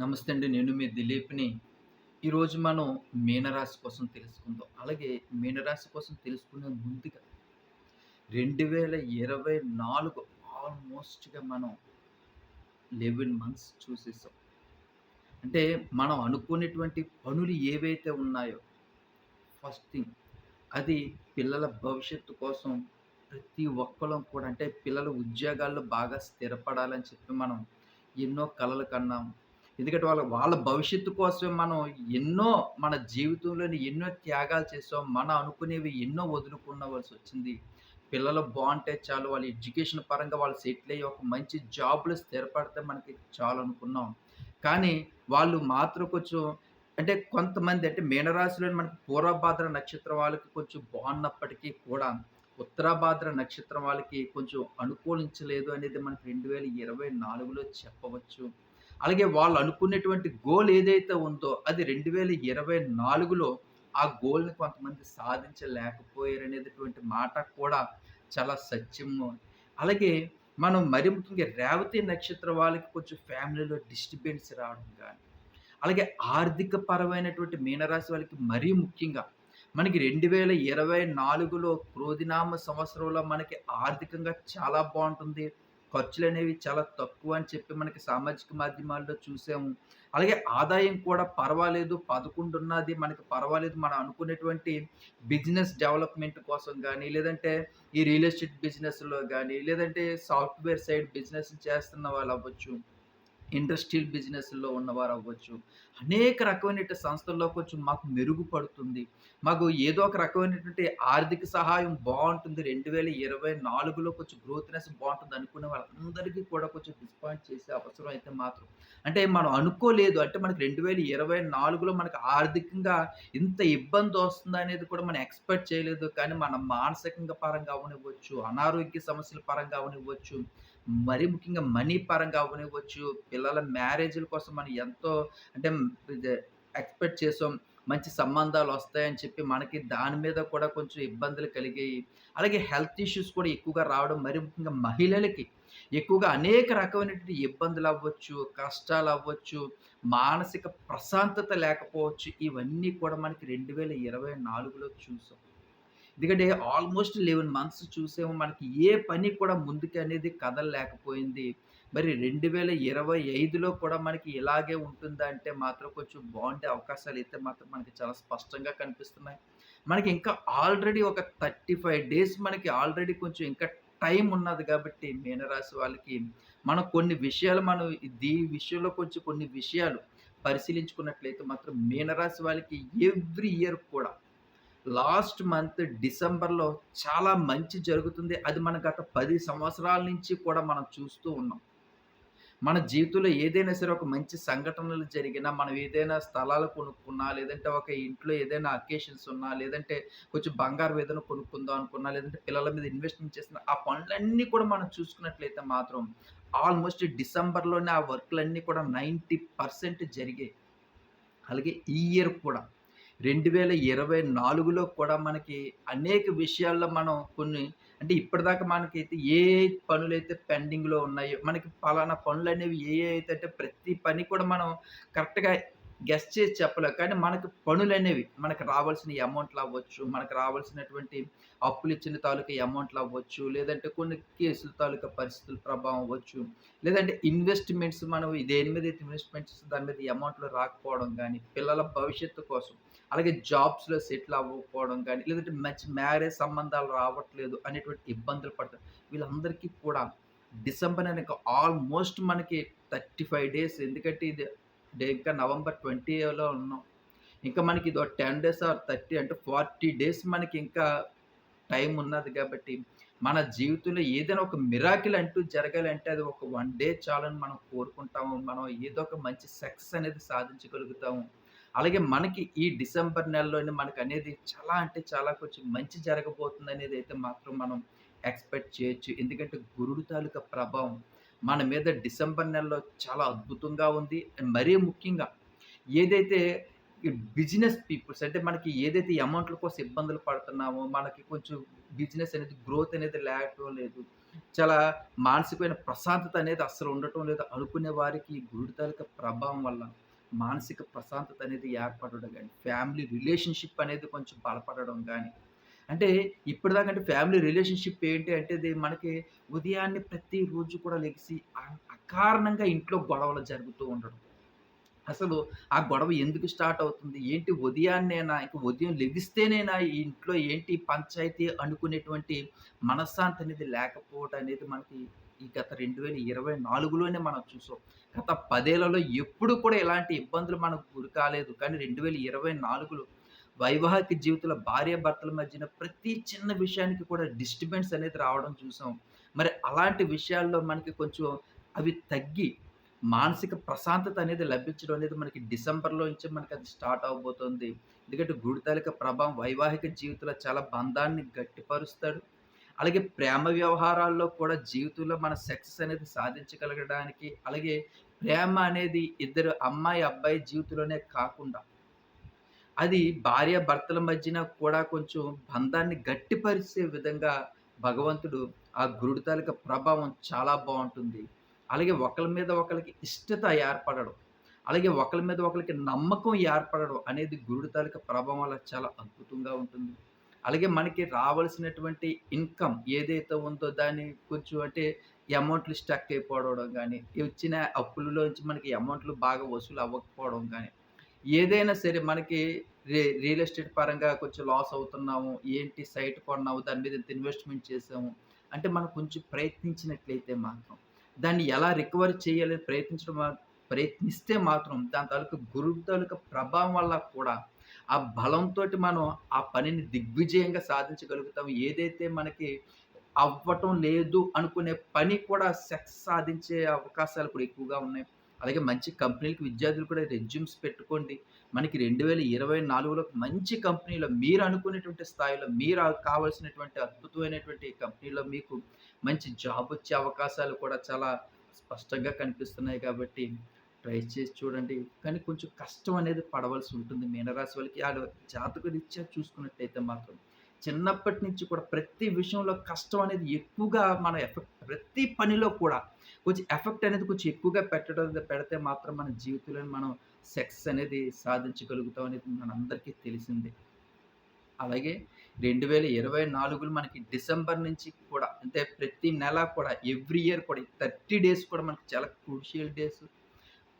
నమస్తే అండి నేను మీ దిలీప్ని. ఈరోజు మనం మీనరాశి కోసం తెలుసుకుందాం. అలాగే మీనరాశి కోసం తెలుసుకునే ముందుగా రెండు వేల ఇరవై నాలుగు ఆల్మోస్ట్గా మనం లెవెన్ మంత్స్ చూసేసాం. అంటే మనం అనుకునేటువంటి పనులు ఏవైతే ఉన్నాయో ఫస్ట్ థింగ్ అది పిల్లల భవిష్యత్తు కోసం ప్రతి ఒక్కరం కూడా అంటే పిల్లల ఉద్యోగాల్లో బాగా స్థిరపడాలని చెప్పి మనం ఎన్నో కలలు కన్నాం. ఎందుకంటే వాళ్ళ వాళ్ళ భవిష్యత్తు కోసమే మనం ఎన్నో మన జీవితంలోని ఎన్నో త్యాగాలు చేసాం. మనం అనుకునేవి ఎన్నో వదులుకున్నవలసి వచ్చింది. పిల్లలు బాగుంటే చాలు వాళ్ళ ఎడ్యుకేషన్ పరంగా వాళ్ళు సెటిల్ అయ్యి ఒక మంచి జాబ్లో స్థిరపడితే మనకి చాలు అనుకున్నాం. కానీ వాళ్ళు మాత్రం కొంచెం అంటే కొంతమంది అంటే మీనరాశిలోని మనకి పూర్వభాద్ర నక్షత్రం వాళ్ళకి కొంచెం బాగున్నప్పటికీ కూడా ఉత్తరాభాద్ర నక్షత్రం వాళ్ళకి కొంచెం అనుకూలించలేదు అనేది మనకి రెండు వేల ఇరవై నాలుగులో చెప్పవచ్చు. అలాగే వాళ్ళు అనుకున్నటువంటి గోల్ ఏదైతే ఉందో అది రెండు వేల ఇరవై నాలుగులో ఆ గోల్ని కొంతమంది సాధించలేకపోయారు అనేటువంటి మాట కూడా చాలా సత్యము. అలాగే మనం మరి ముఖ్యంగా రేవతి నక్షత్ర వాళ్ళకి కొంచెం ఫ్యామిలీలో డిస్టర్బెన్స్ రావడం కానీ అలాగే ఆర్థిక పరమైనటువంటి మీనరాశి వాళ్ళకి మరీ ముఖ్యంగా మనకి రెండు వేల ఇరవై నాలుగులో క్రోధినామ సంవత్సరంలో మనకి ఆర్థికంగా చాలా బాగుంటుంది. ఖర్చులు అనేవి చాలా తక్కువ అని చెప్పి మనకి సామాజిక మాధ్యమాల్లో చూసాము. అలాగే ఆదాయం కూడా పర్వాలేదు 11 ఉన్నది మనకి పర్వాలేదు మనం అనుకునేటువంటి బిజినెస్ డెవలప్‌మెంట్ కోసం కానీ లేదంటే ఈ రియల్ ఎస్టేట్ బిజినెస్‌లో కానీ లేదంటే సాఫ్ట్‌వేర్ సైడ్ బిజినెస్ చేస్తున్న వాళ్ళు అవ్వచ్చు ఇండస్ట్రియల్ బిజినెస్‌లో ఉన్నవారు అవ్వచ్చు. అనేక రకమైనటువంటి సంస్థల్లో కొంచెం మాకు మెరుగుపడుతుంది. మాకు ఏదో ఒక రకమైనటువంటి ఆర్థిక సహాయం బాగుంటుంది రెండు వేల ఇరవై నాలుగులో కొంచెం గ్రోత్‌నెస్ బాగుంటుంది అనుకునే వాళ్ళందరికీ కూడా కొంచెం డిస్పాయింట్ చేసే అవసరం అయితే మాత్రం అంటే మనం అనుకోలేదు. అంటే మనకి 2024లో మనకు ఆర్థికంగా ఇంత ఇబ్బంది వస్తుందనేది కూడా మనం ఎక్స్‌పెక్ట్ చేయలేదు. కానీ మనం మానసికంగా పరంగా అవనివ్వచ్చు అనారోగ్య సమస్యల పరంగా అవనివ్వచ్చు మరీ ముఖ్యంగా మనీ పరంగా అవ్వనివ్వచ్చు, పిల్లల మ్యారేజ్‌ల కోసం మనం ఎంతో అంటే ఎక్స్‌పెక్ట్ చేసాం. మంచి సంబంధాలు వస్తాయని చెప్పి మనకి దాని మీద కూడా కొంచెం ఇబ్బందులు కలిగాయి. అలాగే హెల్త్ ఇష్యూస్ కూడా ఎక్కువగా రావడం మరి ముఖ్యంగా మహిళలకి ఎక్కువగా అనేక రకమైనటువంటి ఇబ్బందులు అవ్వచ్చు కష్టాలు అవ్వచ్చు మానసిక ప్రశాంతత లేకపోవచ్చు. ఇవన్నీ కూడా మనకి 2024లో చూసాం. ఎందుకంటే ఆల్మోస్ట్ 11 మంత్స్ చూసేమో మనకి ఏ పని కూడా ముందుకు అనేది కదలలేకపోయింది. మరి 2025లో కూడా మనకి ఇలాగే ఉంటుందా అంటే మాత్రం కొంచెం బాగుండే అవకాశాలు అయితే మాత్రం మనకి చాలా స్పష్టంగా కనిపిస్తున్నాయి. మనకి ఇంకా ఆల్రెడీ ఒక 35 డేస్ మనకి ఆల్రెడీ కొంచెం ఇంకా టైం ఉన్నది కాబట్టి మీనరాశి వాళ్ళకి మనం కొన్ని విషయాలు మనం దీ విషయంలో కొంచెం కొన్ని విషయాలు పరిశీలించుకున్నట్లయితే మాత్రం మీనరాశి వాళ్ళకి ఎవ్రీ ఇయర్ కూడా లాస్ట్ మంత్ డిసెంబర్‌లో చాలా మంచి జరుగుతుంది. అది మన గత పది సంవత్సరాల నుంచి కూడా మనం చూస్తూ ఉన్నాం. మన జీవితంలో ఏదైనా సరే ఒక మంచి సంఘటనలు జరిగినా, మనం ఏదైనా స్థలాలు కొనుక్కున్నా, లేదంటే ఒక ఇంట్లో ఏదైనా అకేషన్స్ ఉన్నా, లేదంటే కొంచెం బంగారం ఏదైనా కొనుక్కుందాం అనుకున్నా, లేదంటే పిల్లల మీద ఇన్వెస్ట్‌మెంట్ చేసిన ఆ పనులన్నీ కూడా మనం చూసుకున్నట్లయితే మాత్రం ఆల్మోస్ట్ డిసెంబర్‌లోనే ఆ వర్కులన్నీ కూడా 90% జరిగాయి. అలాగే ఈ ఇయర్ కూడా 2024లో కూడా మనకి అనేక విషయాల్లో మనం కొన్ని అంటే ఇప్పటిదాకా మనకైతే ఏ పనులు పనులైతే పెండింగ్‌లో ఉన్నాయో, మనకి పలానా పనులు అనేవి ఏ అయితే అంటే ప్రతి పని కూడా మనం కరెక్ట్‌గా గెస్ చేసి చెప్పలేం. కానీ మనకు పనులనేవి మనకు రావాల్సిన అమౌంట్‌లవ్వచ్చు, మనకు రావాల్సినటువంటి అప్పులు ఇచ్చిన తాలూకా అమౌంట్‌లవ్వచ్చు, లేదంటే కొన్ని కేసుల తాలూకా పరిస్థితుల ప్రభావం అవ్వచ్చు, లేదంటే ఇన్వెస్ట్‌మెంట్స్ మనం దేని మీదైతే ఇన్వెస్ట్‌మెంట్స్ దాని మీద అమౌంట్‌లు రాకపోవడం కానీ పిల్లల భవిష్యత్తు కోసం, అలాగే జాబ్స్‌లో సెటిల్ అవ్వకపోవడం కానీ లేదంటే మంచి మ్యారేజ్ సంబంధాలు రావట్లేదు అనేటువంటి ఇబ్బందులు పడతారు. వీళ్ళందరికీ కూడా డిసెంబర్ అని ఆల్మోస్ట్ మనకి 35 డేస్ ఎందుకంటే ఇది ఇంకా నవంబర్ 20లో ఉన్నాం. ఇంకా మనకి ఇది ఒక టెన్ డేస్ ఆర్ 30 అంటే 40 డేస్ మనకి ఇంకా టైం ఉన్నది కాబట్టి, మన జీవితంలో ఏదైనా ఒక మిరాకిల్ అంటూ జరగాలంటే అది ఒక వన్ డే చాలని మనం కోరుకుంటాము. మనం ఏదో ఒక మంచి సక్సెస్ అనేది సాధించగలుగుతాము. అలాగే మనకి ఈ డిసెంబర్ నెలలోనే మనకనేది చాలా అంటే చాలా కొంచెం మంచి జరగబోతుందనేదైతే మాత్రం మనం ఎక్స్‌పెక్ట్ చేయొచ్చు. ఎందుకంటే గురుడు తాలూకా ప్రభావం మన మీద డిసెంబర్ నెలలో చాలా అద్భుతంగా ఉంది. అండ్ మరీ ముఖ్యంగా ఏదైతే బిజినెస్ పీపుల్స్ అంటే మనకి ఏదైతే అమౌంట్‌ల కోసం ఇబ్బందులు పడుతున్నామో, మనకి కొంచెం బిజినెస్ అనేది గ్రోత్ అనేది లేకపోలేదు. చాలా మానసికమైన ప్రశాంతత అనేది అస్సలు ఉండటం లేదు అనుకునే వారికి గురుడు తాలూకా ప్రభావం వల్ల మానసిక ప్రశాంతత అనేది ఏర్పడడం కానీ ఫ్యామిలీ రిలేషన్‌షిప్ అనేది కొంచెం బలపడడం కానీ అంటే ఇప్పటిదాకా అంటే ఫ్యామిలీ రిలేషన్‌షిప్ ఏంటి అంటే అది మనకి ఉదయాన్నే ప్రతిరోజు కూడా లెగిసి అకారణంగా ఇంట్లో గొడవలు జరుగుతూ ఉండడం. అసలు ఆ గొడవ ఎందుకు స్టార్ట్ అవుతుంది? ఏంటి ఉదయాన్నేనా? ఇంక ఉదయం లెగిస్తేనేనా ఈ ఇంట్లో ఏంటి పంచాయతీ అనుకునేటువంటి మనశ్శాంతి అనేది లేకపోవడం అనేది మనకి ఈ గత 2024లోనే మనం చూసాం. గత పదేళ్ళలో ఎప్పుడు కూడా ఎలాంటి ఇబ్బందులు మనకు గురి కాలేదు. కానీ 2024లో వైవాహిక జీవితంలో భార్యాభర్తల మధ్యన ప్రతి చిన్న విషయానికి కూడా డిస్టర్బెన్స్ అనేది రావడం చూసాం. మరి అలాంటి విషయాల్లో మనకి కొంచెం అవి తగ్గి మానసిక ప్రశాంతత అనేది లభించడం అనేది మనకి డిసెంబర్‌లో నుంచి మనకి అది స్టార్ట్ అవ్వబోతుంది. ఎందుకంటే గుడితాలిక ప్రభావం వైవాహిక జీవితంలో చాలా బంధాన్ని గట్టిపరుస్తాడు. అలాగే ప్రేమ వ్యవహారాల్లో కూడా జీవితంలో మన సక్సెస్ అనేది సాధించగలగడానికి, అలాగే ప్రేమ అనేది ఇద్దరు అమ్మాయి, అబ్బాయి జీవితంలోనే కాకుండా, అది భార్యాభర్తల మధ్యన కూడా కొంచెం బంధాన్ని గట్టిపరిచే విధంగా భగవంతుడు ఆ గురుడు తాలూకా ప్రభావం చాలా బాగుంటుంది అలాగే ఒకళ్ళ మీద ఒకళ్ళకి ఇష్టత ఏర్పడడం, అలాగే ఒకళ్ళ మీద ఒకరికి నమ్మకం ఏర్పడడం అనేది గురుడు తాలూకా ప్రభావం వల్ల చాలా అద్భుతంగా ఉంటుంది. అలాగే మనకి రావాల్సినటువంటి ఇన్‌కమ్ ఏదైతే ఉందో దాన్ని కొంచెం అంటే అమౌంట్‌లు స్టక్ అయిపోవడం కానీ వచ్చిన అప్పులలోంచి మనకి అమౌంట్‌లు బాగా వసూలు అవ్వకపోవడం కానీ ఏదైనా సరే మనకి రి రియల్ ఎస్టేట్ పరంగా కొంచెం లాస్ అవుతున్నాము. ఏంటి సైట్ కొన్నాము, దాని మీద ఎంత ఇన్వెస్ట్‌మెంట్ చేసాము. అంటే మనం కొంచెం ప్రయత్నించినట్లయితే మాత్రం, దాన్ని ఎలా రికవర్ చేయాలని ప్రయత్నించడం ప్రయత్నిస్తే మాత్రం దాని తాలూకు గురువు తాలూకు ప్రభావం వల్ల కూడా ఆ బలంతోటి మనం ఆ పనిని దిగ్విజయంగా సాధించగలుగుతాం. ఏదైతే మనకి అవ్వటం లేదు అనుకునే పని కూడా సక్సెస్ సాధించే అవకాశాలు కూడా ఎక్కువగా ఉన్నాయి. అలాగే మంచి కంపెనీలకు విద్యార్థులు కూడా రెజ్యూమ్స్ పెట్టుకోండి. మనకి 2024లో మంచి కంపెనీలో మీరు అనుకునేటువంటి స్థాయిలో మీరు కావాల్సినటువంటి అద్భుతమైనటువంటి కంపెనీలో మీకు మంచి జాబ్ వచ్చే అవకాశాలు కూడా చాలా స్పష్టంగా కనిపిస్తున్నాయి కాబట్టి ట్రై చేసి చూడండి. కానీ కొంచెం కష్టం అనేది పడవలసి ఉంటుంది మీనరాశి వాళ్ళకి. ఆళ్ళు జాతక రీత్యా చూసుకున్నట్టయితే మాత్రం. చిన్నప్పటి నుంచి కూడా ప్రతి విషయంలో కష్టం అనేది ఎక్కువగా మన ఎఫెక్ట్ ప్రతి పనిలో కూడా కొంచెం ఎఫెక్ట్ అనేది కొంచెం ఎక్కువగా పెట్టడం పెడితే మాత్రం మన జీవితంలో మనం సెక్స్ అనేది సాధించగలుగుతాం అనేది మనందరికీ తెలిసిందే. అలాగే 2024లో మనకి డిసెంబర్ నుంచి కూడా అంటే ప్రతి నెల కూడా ఎవ్రీ ఇయర్ కూడా 30 డేస్ కూడా మనకి చాలా క్రూషియల్ డేస్.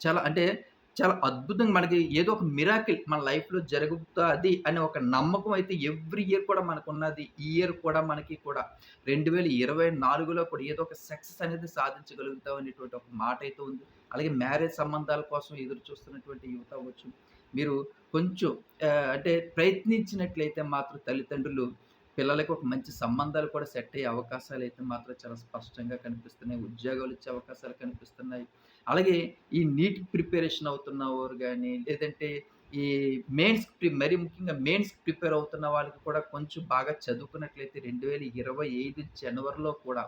చాలా అంటే చాలా అద్భుతంగా మనకి ఏదో ఒక మిరాకిల్ మన లైఫ్‌లో జరుగుతుంది అనే ఒక నమ్మకం అయితే ఎవ్రీ ఇయర్ కూడా మనకున్నది. ఈ ఇయర్ కూడా మనకి కూడా 2024లో కూడా ఏదో ఒక సక్సెస్ అనేది సాధించగలుగుతాం అనేటువంటి ఒక మాట అయితే ఉంది. అలాగే మ్యారేజ్ సంబంధాల కోసం ఎదురు చూస్తున్నటువంటి యువత అవ్వచ్చు. మీరు కొంచెం అంటే ప్రయత్నించినట్లయితే మాత్రం తల్లిదండ్రులు పిల్లలకు ఒక మంచి సంబంధాలు కూడా సెట్ అయ్యే అవకాశాలు అయితే మాత్రం చాలా స్పష్టంగా కనిపిస్తున్నాయి. ఉద్యోగాలు ఇచ్చే అవకాశాలు కనిపిస్తున్నాయి. అలాగే ఈ నీట్ ప్రిపరేషన్ అవుతున్నవారు కానీ లేదంటే ఈ మెయిన్స్ మరి మరీ ముఖ్యంగా మెయిన్స్ ప్రిపేర్ అవుతున్న వాళ్ళకి కూడా కొంచెం బాగా చదువుకున్నట్లయితే 2025 జనవరిలో కూడా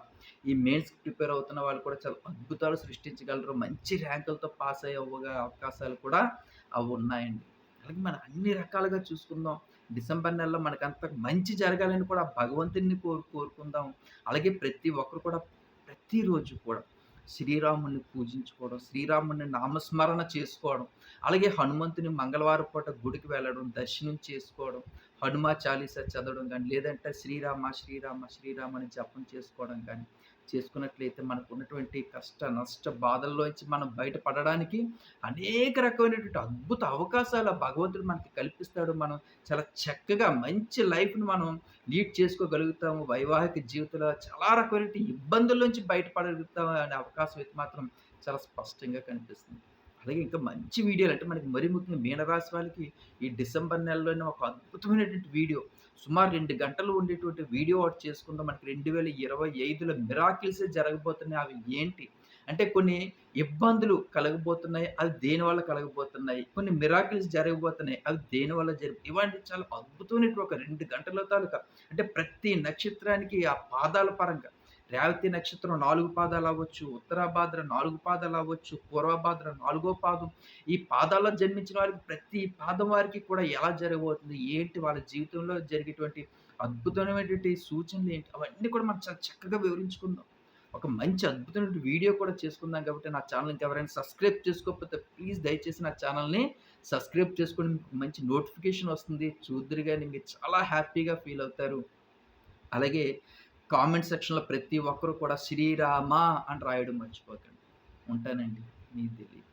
ఈ మెయిన్స్ ప్రిపేర్ అవుతున్న వాళ్ళు కూడా చాలా అద్భుతాలు సృష్టించగలరు. మంచి ర్యాంకులతో పాస్ అయ్యే అవకాశాలు కూడా అవి ఉన్నాయండి అలాగే మనం అన్ని రకాలుగా చూసుకుందాం. డిసెంబర్ నెలలో మనకంత మంచి జరగాలని కూడా భగవంతుడిని కోరు కోరుకుందాం. అలాగే ప్రతి ఒక్కరు కూడా ప్రతిరోజు కూడా శ్రీరాముని పూజించుకోవడం, శ్రీరాముని నామస్మరణ చేసుకోవడం, అలాగే హనుమంతుని మంగళవారం పూట గుడికి వెళ్ళడం, దర్శనం చేసుకోవడం, హనుమ చాలీసా చదవడం కానీ లేదంటే శ్రీరామ, శ్రీరామ, శ్రీరామ అని జపం చేసుకోవడం కానీ చేసుకున్నట్లయితే మనకు ఉన్నటువంటి కష్ట, నష్ట బాధల్లోంచి మనం బయటపడడానికి అనేక రకమైనటువంటి అద్భుత అవకాశాలు భగవంతుడు మనకి కల్పిస్తాడు. మనం చాలా చక్కగా మంచి లైఫ్‌ని మనం లీడ్ చేసుకోగలుగుతాము. వైవాహిక జీవితంలో చాలా రకమైనటువంటి ఇబ్బందుల నుంచి బయటపడగలుగుతాము అనే అవకాశం అయితే మాత్రం చాలా స్పష్టంగా కనిపిస్తుంది. అలాగే ఇంకా మంచి వీడియోలు అంటే మనకి మరీ ముఖ్యంగా మీనరాశి వాళ్ళకి ఈ డిసెంబర్ నెలలోనే ఒక అద్భుతమైనటువంటి వీడియో సుమారు రెండు గంటలు ఉండేటువంటి వీడియో ఒకటి చేసుకుందాం. మనకి 2025లో మిరాకిల్సే జరగబోతున్నాయి. అవి ఏంటి? అంటే కొన్ని ఇబ్బందులు కలగబోతున్నాయి. అవి దేనివల్ల కలగబోతున్నాయి? కొన్ని మిరాకిల్స్ జరగబోతున్నాయి. అవి దేనివల్ల జరుగు ఇలాంటి చాలా అద్భుతమైనటువంటి ఒక రెండు గంటల తాలూకా అంటే ప్రతి నక్షత్రానికి ఆ పాదాల పరంగా రేవతి నక్షత్రం నాలుగు పాదాలు అవ్వచ్చు, ఉత్తరాభాద్ర నాలుగు పాదాలు అవ్వచ్చు, పూర్వభాద్ర నాలుగో పాదం. ఈ పాదాల్లో జన్మించిన వారికి ప్రతి పాదం వారికి కూడా ఎలా జరగబోతుంది? ఏంటి వాళ్ళ జీవితంలో జరిగేటువంటి అద్భుతమైనటువంటి సూచనలు ఏంటి అవన్నీ కూడా మనం చాలా చక్కగా వివరించుకుందాం ఒక మంచి అద్భుతమైన వీడియో కూడా చేసుకుందాం కాబట్టి నా ఛానల్ ఇంకెవరైనా సబ్స్క్రైబ్ చేసుకోకపోతే ప్లీజ్ దయచేసి నా ఛానల్ని సబ్స్క్రైబ్ చేసుకొని మీకు మంచి నోటిఫికేషన్ వస్తుంది చూద్దరు కానీ మీరు చాలా హ్యాపీగా ఫీల్ అవుతారు అలాగే కామెంట్ సెక్షన్లో ప్రతి ఒక్కరు కూడా శ్రీరామ అని రాయడం మర్చిపోకండి. ఉంటానండి. మీ తెలియదు.